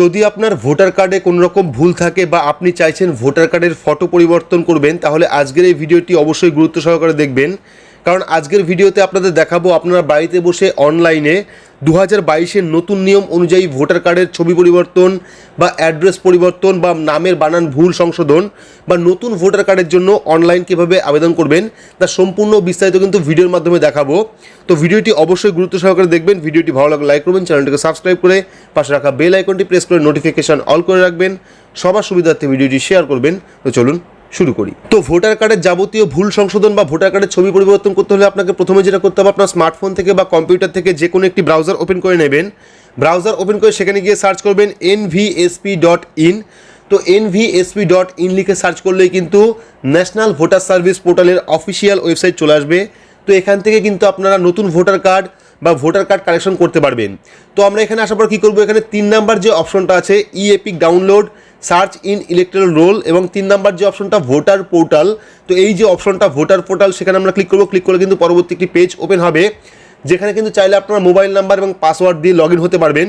যদি আপনার ভোটার কার্ডে কোনো রকম ভুল থাকে বা আপনি চাইছেন ভোটার কার্ডের ফটো পরিবর্তন করবেন, তাহলে আজকের এই ভিডিওটি অবশ্যই গুরুত্ব সহকারে দেখবেন। কারণ আজকের ভিডিওতে আপনাদের দেখাবো আপনারা বাড়িতে বসে অনলাইনে দু হাজার বাইশের নতুন নিয়ম অনুযায়ী ভোটার কার্ডের ছবি পরিবর্তন বা অ্যাড্রেস পরিবর্তন বা নামের বানান ভুল সংশোধন বা নতুন ভোটার কার্ডের জন্য অনলাইন কীভাবে আবেদন করবেন তার সম্পূর্ণ বিস্তারিত কিন্তু ভিডিওর মাধ্যমে দেখাবো। তো ভিডিওটি অবশ্যই গুরুত্ব সহকারে দেখবেন। ভিডিওটি ভালো লাগলে লাইক করবেন, চ্যানেলটিকে সাবস্ক্রাইব করে পাশে রাখা বেল আইকনটি প্রেস করে নোটিফিকেশন অল করে রাখবেন। সবার সুবিধার্থে ভিডিওটি শেয়ার করবেন। তো চলুন শুরু করি। তো ভোটার কার্ডের যাবতীয় ভুল সংশোধন বা ভোটার কার্ডের ছবি পরিবর্তন করতে হলে আপনাকে প্রথমে যেটা করতে হবে, আপনার স্মার্টফোন থেকে বা কম্পিউটার থেকে যে কোনো একটি ব্রাউজার ওপেন করে নেবেন। ব্রাউজার ওপেন করে সেখানে গিয়ে সার্চ করবেন এনভিএসপি ডট ইন তো এনভিএসপি ডট ইন লিখে সার্চ করলেই কিন্তু ন্যাশনাল ভোটার সার্ভিস পোর্টালের অফিসিয়াল ওয়েবসাইট চলে আসবে। তো এখান থেকে কিন্তু আপনারা নতুন ভোটার কার্ড বা ভোটার কার্ড কালেকশন করতে পারবেন। তো আমরা এখানে আসার পর কী করব? এখানে তিন নাম্বার যে অপশনটা আছে e EPIC download search in electoral roll এবং তিন নাম্বার যে অপশনটা ভোটার পোর্টাল, তো এই যে অপশনটা ভোটার পোর্টাল, সেখানে আমরা ক্লিক করব। ক্লিক করলে কিন্তু পরবর্তী একটি পেজ ওপেন হবে। যেখানে কিন্তু চাইলে আপনারা মোবাইল নাম্বার এবং পাসওয়ার্ড দিয়ে লগ হতে পারবেন।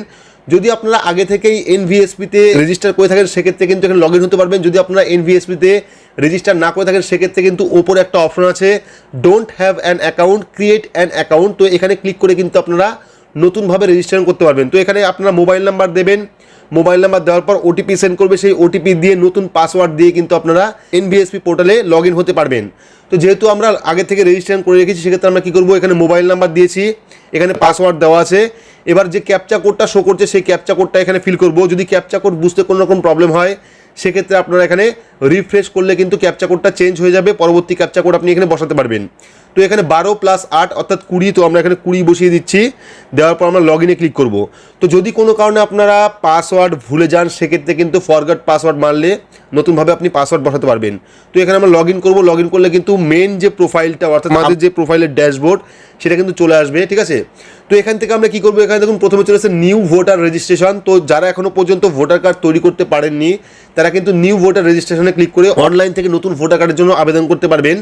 যদি আপনারা আগে থেকেই এনভিএসপিতে রেজিস্টার করে থাকেন, সেক্ষেত্রে কিন্তু এখানে লগ হতে পারবেন। যদি আপনারা এনভিএসপিতে রেজিস্টার না করে থাকেন, সেক্ষেত্রে কিন্তু ওপরে একটা অপশন আছে don't have an account create an account তো এখানে ক্লিক করে কিন্তু আপনারা নতুনভাবে রেজিস্ট্রেশন করতে পারবেন। তো এখানে আপনারা মোবাইল নাম্বার দেবেন। মোবাইল নাম্বার দেওয়ার পর ওটিপি সেন্ড করবে। সেই ওটিপি দিয়ে নতুন পাসওয়ার্ড দিয়ে কিন্তু আপনারা এনবিএসপি পোর্টালে লগ হতে পারবেন। তো যেহেতু আমরা আগে থেকে রেজিস্ট্রেশন করে রেখেছি, সেক্ষেত্রে আমরা কী করব? এখানে মোবাইল নাম্বার দিয়েছি। এখানে পাসওয়ার্ড দেওয়া আছে। এবার যে ক্যাপচা কোডটা শো করছে, সেই ক্যাপচা কোডটা এখানে ফিল করব। যদি ক্যাপচা কোড বুঝতে কোনো রকম প্রবলেম হয়, সেক্ষেত্রে আপনারা এখানে রিফ্রেশ করলে কিন্তু ক্যাপচা কোডটা চেঞ্জ হয়ে যাবে, পরবর্তী ক্যাপচা কোড আপনি এখানে বসাতে পারবেন। তো এখানে বারো প্লাস আট অর্থাৎ কুড়ি, তো আমরা এখানে কুড়ি বসিয়ে দিচ্ছি। দেওয়ার পর আমরা লগ ইনে ক্লিক করব। তো যদি কোনো কারণে আপনারা পাসওয়ার্ড ভুলে যান, সেক্ষেত্রে কিন্তু ফরগট পাসওয়ার্ড মারলে নতুনভাবে আপনি পাসওয়ার্ড বসাতে পারবেন। তো এখানে আমরা লগ ইন করব। লগ ইন করলে কিন্তু মেন যে প্রোফাইলটা অর্থাৎ আমাদের যে প্রোফাইলের ড্যাশবোর্ড সেটা কিন্তু চলে আসবে, ঠিক আছে? তো এখান থেকে আমরা কী করব? এখানে দেখুন, প্রথমে চলে আসছে নিউ ভোটার রেজিস্ট্রেশন তো যারা এখনও পর্যন্ত ভোটার কার্ড তৈরি করতে পারেননি, তারা কিন্তু নিউ ভোটার রেজিস্ট্রেশনে ক্লিক করে অনলাইন থেকে নতুন ভোটার কার্ডের জন্য আবেদন করতে পারবেন।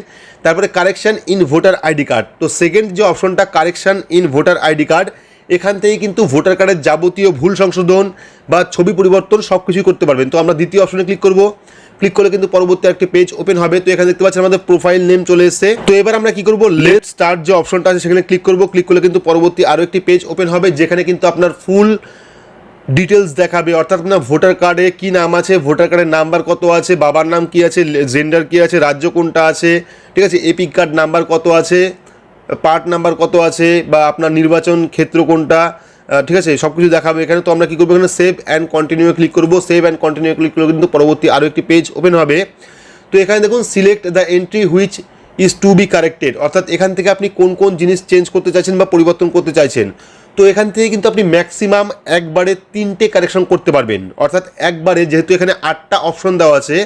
তারপরে correction in voter ID card তো সেকেন্ড যে অপশনটা correction in voter ID card এখান থেকে কিন্তু ভোটার কার্ডের যাবতীয় ভুল সংশোধন বা ছবি পরিবর্তন সব কিছুই করতে পারবেন। তো আমরা দ্বিতীয় অপশনে ক্লিক করব। ক্লিক করলে কিন্তু পরবর্তী একটি পেজ ওপেন হবে। তো এখানে দেখতে পাচ্ছেন আমাদের প্রোফাইল নেম চলে এসেছে। তো এবার আমরা কি করব? লেট স্টার্ট যে অপশনটা আছে সেখানে ক্লিক করব। ক্লিক করলে কিন্তু পরবর্তী আরও একটি পেজ ওপেন হবে, যেখানে কিন্তু আপনার ফুল ডিটেলস দেখাবে। অর্থাৎ আপনার ভোটার কার্ডে কি নাম আছে ভোটার কার্ডের নাম্বার কত আছে, বাবার নাম কি আছে জেন্ডার কি আছে, রাজ্য কোনটা আছে, ঠিক আছে? এপিক কার্ড নাম্বার কত আছে পার্ট নাম্বার কত আছে, বা আপনার নির্বাচন ক্ষেত্র কোনটা ঠিক আছে? সব কিছু দেখাবে এখানে। তো আমরা কী করব এখানে? সেভ অ্যান্ড কন্টিনিউ ক্লিক করব। সেভ অ্যান্ড কন্টিনিউ ক্লিক করলে কিন্তু পরবর্তী আরও একটি পেজ ওপেন হবে। তো এখানে দেখুন select the entry which is to be corrected অর্থাৎ এখান থেকে আপনি কোন কোন জিনিস চেঞ্জ করতে চাইছেন বা পরিবর্তন করতে চাইছেন। তো এখান থেকে কিন্তু আপনি ম্যাক্সিমাম একবারে তিনটে কারেকশন করতে পারবেন। অর্থাৎ একবারে যেহেতু এখানে আটটা অপশন দেওয়া আছে,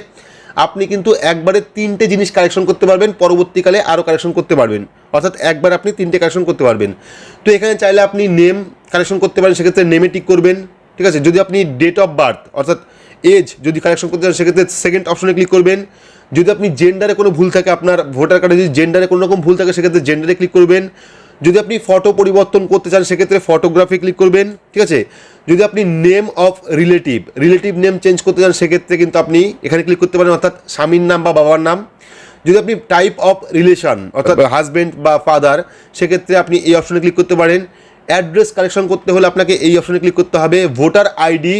আপনি কিন্তু একবারে তিনটে জিনিস কালেকশন করতে পারবেন, পরবর্তীকালে আরও কালেকশন করতে পারবেন। অর্থাৎ একবার আপনি তিনটে কালেকশন করতে পারবেন। তো এখানে চাইলে আপনি নেম কালেকশন করতে পারেন, সেক্ষেত্রে নেমে টিক করবেন, ঠিক আছে? যদি আপনি ডেট অফ বার্থ অর্থাৎ এজ যদি কালেকশন করতে চান, সেক্ষেত্রে সেকেন্ড অপশনে ক্লিক করবেন। যদি আপনি জেন্ডারে কোনো ভুল থাকে, আপনার ভোটার কার্ডে যদি জেন্ডারে কোনো রকম ভুল থাকে, সেক্ষেত্রে জেন্ডারে ক্লিক করবেন। যদি আপনি ফটো পরিবর্তন করতে চান সেক্ষেত্রে ফটোগ্রাফি ক্লিক করবেন ঠিক আছে? যদি আপনি name of relative relative name change করতে চান সেক্ষেত্রে কিন্তু আপনি এখানে ক্লিক করতে পারেন অর্থাৎ স্বামীর নাম বা বাবার নাম। যদি আপনি টাইপ অফ রিলেশন অর্থাৎ হাজব্যান্ড বা ফাদার সেক্ষেত্রে আপনি এই অপশনে ক্লিক করতে পারেন। অ্যাড্রেস কালেকশন করতে হলে আপনাকে এই অপশনে ক্লিক করতে হবে। ভোটার আইডি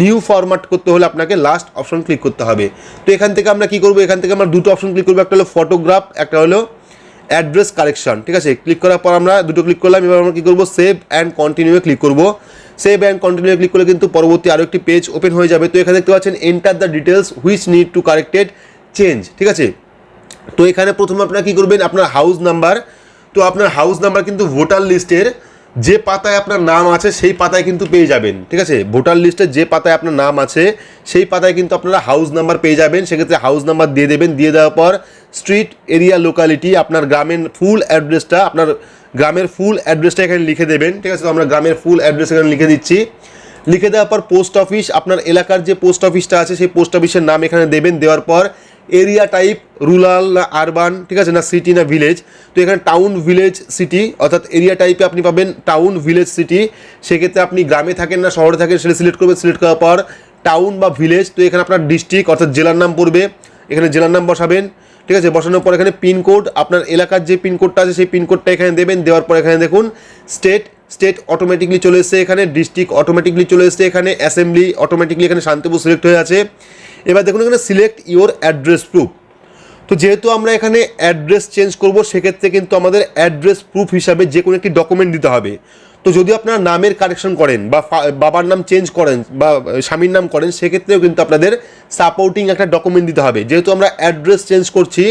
নিউ ফরম্যাট করতে হলে আপনাকে লাস্ট অপশন ক্লিক করতে হবে। তো এখান থেকে আমরা কি করব? এখান থেকে আমরা দুটো অপশন ক্লিক করব। একটা হলো ফটোগ্রাফ একটা হলো অ্যাড্রেস কারেকশন ঠিক আছে? ক্লিক করার পর আমরা দুটো ক্লিক করলাম, এবার আমরা কী করব? সেভ অ্যান্ড কন্টিনিউ ক্লিক করব। সেভ অ্যান্ড কন্টিনিউ ক্লিক করলে কিন্তু পরবর্তী আরও একটি পেজ ওপেন হয়ে যাবে। তো এখানে দেখতে পাচ্ছেন enter the details which need to corrected change ঠিক আছে? তো এখানে প্রথমে আপনারা কী করবেন? আপনার হাউস নাম্বার তো আপনার হাউস নাম্বার কিন্তু ভোটার লিস্টের যে পাতায় আপনার নাম আছে, সেই পাতায় কিন্তু পেয়ে যাবেন, ঠিক আছে? ভোটার লিস্টে যে পাতায় আপনার নাম আছে, সেই পাতায় কিন্তু আপনারা হাউস নাম্বার পেয়ে যাবেন। সেক্ষেত্রে হাউস নাম্বার দিয়ে দেবেন। দিয়ে দেওয়ার পর স্ট্রিট এরিয়া লোকালিটি আপনার গ্রামের ফুল অ্যাড্রেসটা আপনার গ্রামের ফুল অ্যাড্রেসটা এখানে লিখে দেবেন। ঠিক আছে, তো আমরা গ্রামের ফুল অ্যাড্রেস এখানে লিখে দিচ্ছি। লিখে দেওয়ার পর পোস্ট অফিস আপনার এলাকার যে পোস্ট অফিসটা আছে, সেই পোস্ট অফিসের নাম এখানে দেবেন। দেওয়ার পর এরিয়া টাইপ রুরাল না আরবান ঠিক আছে, না সিটি না ভিলেজ তো এখানে টাউন ভিলেজ সিটি অর্থাৎ এরিয়া টাইপে আপনি পাবেন টাউন ভিলেজ সিটি সেক্ষেত্রে আপনি গ্রামে থাকেন না, শহরে থাকেন, সেটা সিলেক্ট করবেন সিলেক্ট করার পর টাউন বা ভিলেজ তো এখানে আপনার ডিস্ট্রিক্ট অর্থাৎ জেলার নাম পড়বে। এখানে জেলার নাম বসাবেন। ঠিক আছে, বসানোর পর এখানে পিনকোড আপনার এলাকার যে পিনকোডটা আছে সেই পিনকোডটা এখানে দেবেন, দেওয়ার পর এখানে দেখুন স্টেট স্টেট অটোমেটিকলি চলে এসছে এখানে ডিস্ট্রিক্ট অটোমেটিকলি চলে এসছে এখানে অ্যাসেম্বলি অটোমেটিকলি এখানে শান্তিপুর সিলেক্ট হয়ে আছে। এবার দেখুন এখানে সিলেক্ট ইওর অ্যাড্রেস প্রুফ তো যেহেতু আমরা এখানে অ্যাড্রেস চেঞ্জ করব, সেক্ষেত্রে কিন্তু আমাদের অ্যাড্রেস প্রুফ হিসাবে যে কোনো একটি ডকুমেন্ট দিতে হবে। তো যদি আপনারা নামের কারেকশন করেন বা বাবার নাম চেঞ্জ করেন বা স্বামীর নাম করেন সেক্ষেত্রেও কিন্তু আপনাদের সাপোর্টিং একটা ডকুমেন্ট দিতে হবে। যেহেতু আমরা অ্যাড্রেস চেঞ্জ করছি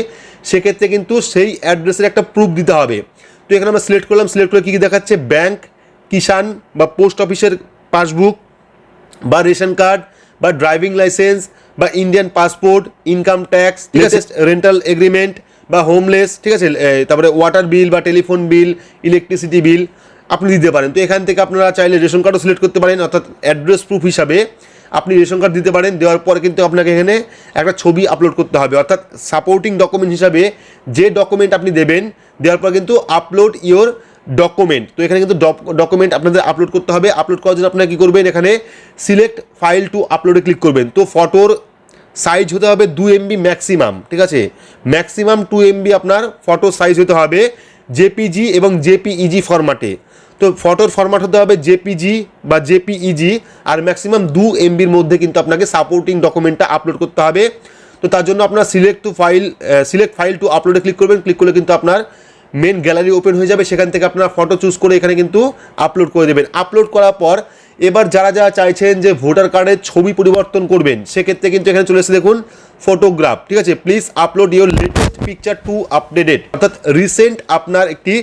সেক্ষেত্রে কিন্তু সেই অ্যাড্রেসের একটা প্রুফ দিতে হবে। তো এখানে আমরা সিলেক্ট করলাম সিলেক্ট করে কী কী দেখাচ্ছে? ব্যাংক কিষান বা পোস্ট অফিসের পাসবুক বা রেশন কার্ড বা ড্রাইভিং লাইসেন্স বা Indian passport income tax latest rental agreement বা হোমলেস ঠিক আছে? তারপরে ওয়াটার বিল বা টেলিফোন বিল ইলেকট্রিসিটি বিল আপনি দিতে পারেন। তো এখান থেকে আপনারা চাইলে রেশন কার্ডও সিলেক্ট করতে পারেন, অর্থাৎ অ্যাড্রেস প্রুফ হিসাবে আপনি রেশন কার্ড দিতে পারেন, দেওয়ার পর কিন্তু আপনাকে এখানে একটা ছবি আপলোড করতে হবে। অর্থাৎ সাপোর্টিং ডকুমেন্ট হিসাবে যে ডকুমেন্ট আপনি দেবেন, দেওয়ার পর কিন্তু আপলোড ইওর ডকুমেন্ট তো এখানে কিন্তু ডকুমেন্ট আপনাদের আপলোড করতে হবে। আপলোড করার জন্য আপনারা কী করবেন, এখানে সিলেক্ট ফাইল টু আপলোডে ক্লিক করবেন। তো ফটোর সাইজ হতে হবে দু এমবি ম্যাক্সিমাম ঠিক আছে? ম্যাক্সিমাম টু এমবি আপনার ফটো সাইজ হতে হবে জেপিজি এবং জেপিইজি ফরম্যাটে তো ফটোর ফরম্যাট হতে হবে জেপিজি বা জেপিইজি আর ম্যাক্সিমাম দু এমবির মধ্যে কিন্তু আপনাকে সাপোর্টিং ডকুমেন্টটা আপলোড করতে হবে। তো তার জন্য আপনার select to file select file to আপলোডে click করবেন। ক্লিক করলে কিন্তু আপনার মেন গ্যালারি ওপেন হয়ে যাবে। সেখান থেকে আপনার ফটো চুজ করে এখানে কিন্তু আপলোড করে দেবেন। আপলোড করার পর এবার যারা যারা চাইছেন যে ভোটার কার্ডের ছবি পরিবর্তন করবেন, সেক্ষেত্রে কিন্তু এখানে চলে এসে দেখুন ফটোগ্রাফ ঠিক আছে? Please upload your latest picture to updated অর্থাৎ রিসেন্ট আপনার একটি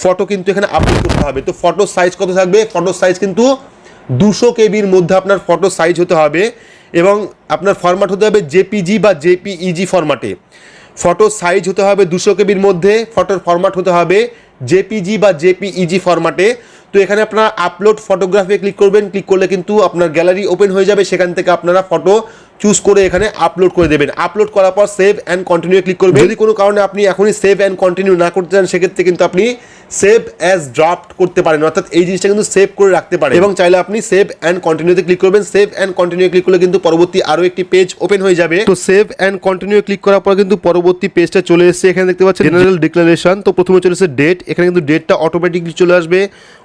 ফটো কিন্তু এখানে আপলোড করতে হবে। তো ফটো সাইজ কত থাকবে? ফটো সাইজ কিন্তু দুশো কেবির মধ্যে আপনার ফটো সাইজ হতে হবে এবং আপনার ফরম্যাট হতে হবে জেপিজি বা জেপিইজি ফরম্যাটে ফটো সাইজ হতে হবে দুশো কেবির মধ্যে ফটোর ফরম্যাট হতে হবে জেপিজি বা জেপিইজি ফরম্যাটে তো এখানে আপনারা আপলোড ফটোগ্রাফি ক্লিক করবেন ক্লিক করলে কিন্তু আপনার গ্যালারি ওপেন হয়ে যাবে। সেখান থেকে আপনারা ফটো চুজ করে এখানে আপলোড করে দেবেন। আপলোড করার পর সেভ অ্যান্ড কন্টিনিউ ক্লিক করবেন। যদি কোনো কারণে আপনি এখনই সেভ অ্যান্ড কন্টিনিউ না করতে চান, সেক্ষেত্রে কিন্তু আপনি সেভ অ্যাজ ড্রাফট করতে পারেন। অর্থাৎ এই জিনিসটা কিন্তু সেভ করে রাখতে পারেন। এবং চাইলে আপনি সেভ অ্যান্ড কন্টিনিউতে ক্লিক করবেন। সেভ অ্যান্ড কন্টিনিউ ক্লিক করলে কিন্তু পরবর্তী আরও একটি পেজ ওপেন হয়ে যাবে। তো সেভ অ্যান্ড কন্টিনিউ ক্লিক করার পর কিন্তু পরবর্তী পেজটা চলে এসেছে। এখানে দেখতে পাচ্ছেন জেনারেল ডিক্লারেশন তো প্রথমে চলে এসেছে ডেট এখানে কিন্তু ডেটটা অটোমেটিকলি চলে আসবে।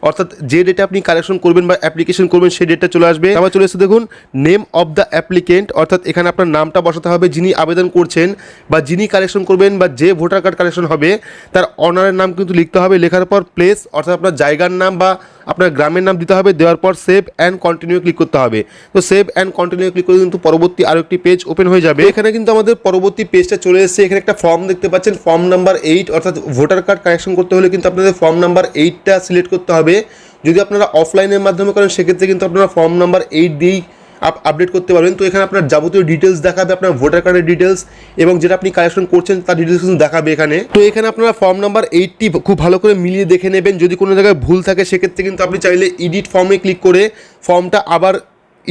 অর্থাৎ যে ডেটে আপনি কালেকশন করবেন বা অ্যাপ্লিকেশন করবেন, সেই ডেটটা চলে আসবে। তারপর চলে এসেছে দেখুন নেম অফ দ্য অ্যাপ্লিকেন্ট অর্থাৎ এখানে আপনার নামটা বসাতে হবে, যিনি আবেদন করছেন বা যিনি কালেকশন করবেন বা যে ভোটার কার্ড কালেকশন হবে, তার অনারের নাম কিন্তু লিখতে হবে, লেখার পর প্লেস অর্থাৎ আপনার জায়গার নাম বা আপনার গ্রামের নাম দিতে হবে, দেওয়ার পর সেভ অ্যান্ড কন্টিনিউ ক্লিক করতে হবে। তো সেভ অ্যান্ড কন্টিনিউ ক্লিক করে কিন্তু পরবর্তী আরও একটি পেজ ওপেন হয়ে যাবে। এখানে কিন্তু আমাদের পরবর্তী পেজটা চলে এসেছে, এখানে একটা ফর্ম দেখতে পাচ্ছেন ফর্ম নাম্বার এইট অর্থাৎ ভোটার কার্ড কালেকশন করতে হলে কিন্তু আপনাদের ফর্ম নাম্বার এইটটা সিলেক্ট করতে হবে। যদি আপনারা অফলাইনের মাধ্যমে করেন, সেক্ষেত্রে কিন্তু আপনারা ফর্ম নাম্বার এইট দিয়েই আপডেট করতে পারবেন। তো এখানে আপনার যাবতীয় ডিটেলস দেখাবে, আপনার ভোটার কার্ডের ডিটেলস এবং যেটা আপনি কালেকশন করছেন, তার ডিটেলস কিন্তু দেখাবে এখানে। তো এখানে আপনারা ফর্ম নাম্বার এইটটি খুব ভালো করে মিলিয়ে দেখে নেবেন। যদি কোনো জায়গায় ভুল থাকে, সেক্ষেত্রে কিন্তু আপনি চাইলে ইডিট ফর্মে ক্লিক করে ফর্মটা আবার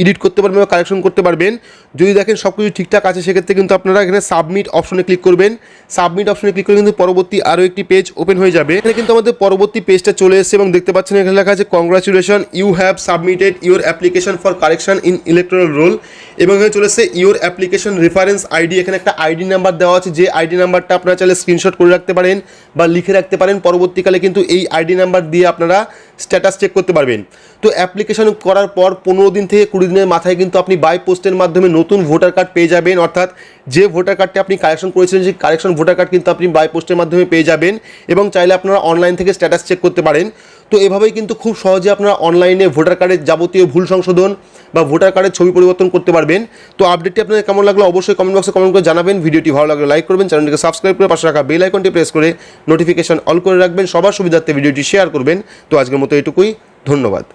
এডিট করতে পারবেন বা কালেকশন করতে পারবেন। যদি দেখেন সব কিছু ঠিকঠাক আছে, সেক্ষেত্রে কিন্তু আপনারা এখানে সাবমিট অপশনে ক্লিক করবেন। সাবমিট অপশনে ক্লিক করে কিন্তু পরবর্তী আরও একটি পেজ ওপেন হয়ে যাবে। এখানে কিন্তু আমাদের পরবর্তী পেজটা চলে এসেছে এবং দেখতে পাচ্ছেন এখানে লেখা আছে congratulation you have submitted your application for correction in electoral roll এবং এখানে চলে এসেছে ইউর অ্যাপ্লিকেশন রেফারেন্স আইডি এখানে একটা আইডি নাম্বার দেওয়া আছে। যে আইডি নাম্বারটা আপনারা চাইলে স্ক্রিনশট করে রাখতে পারেন বা লিখে রাখতে পারেন। পরবর্তীকালে কিন্তু এই আইডি নাম্বার দিয়ে আপনারা স্ট্যাটাস চেক করতে পারবেন। তো অ্যাপ্লিকেশন করার পর পনেরো দিন থেকে কুড়ি দিনের মাথায় কিন্তু আপনি বাই পোস্টের মাধ্যমে নতুন ভোটার কার্ড পেয়ে যাবেন। অর্থাৎ যে ভোটার কার্ডটি আপনি কালেকশন করেছিলেন, সেই কালেকশন ভোটার কার্ড কিন্তু আপনি বাই পোস্টের মাধ্যমে পেয়ে যাবেন এবং চাইলে আপনারা অনলাইন থেকে স্ট্যাটাস চেক করতে পারেন। তো এভাবেই কিন্তু খুব সহজে আপনারা অনলাইনে ভোটার কার্ডের যাবতীয় ভুল সংশোধন বা ভোটার কার্ডের ছবি পরিবর্তন করতে পারবেন। তো আপডেটটি আপনাদের কেমন লাগল অবশ্যই কমেন্ট বক্সে কমেন্ট করে জানাবেন। ভিডিওটি ভালো লাগলে লাইক করবেন, চ্যানেলটিকে সাবস্ক্রাইব করে পাশে রাখা বেল আইকনটি প্রেস করে নোটিফিকেশন অল করে রাখবেন। সবার সুবিধার্থে ভিডিওটি শেয়ার করবেন। তো আজকের মতো এটুকুই, ধন্যবাদ।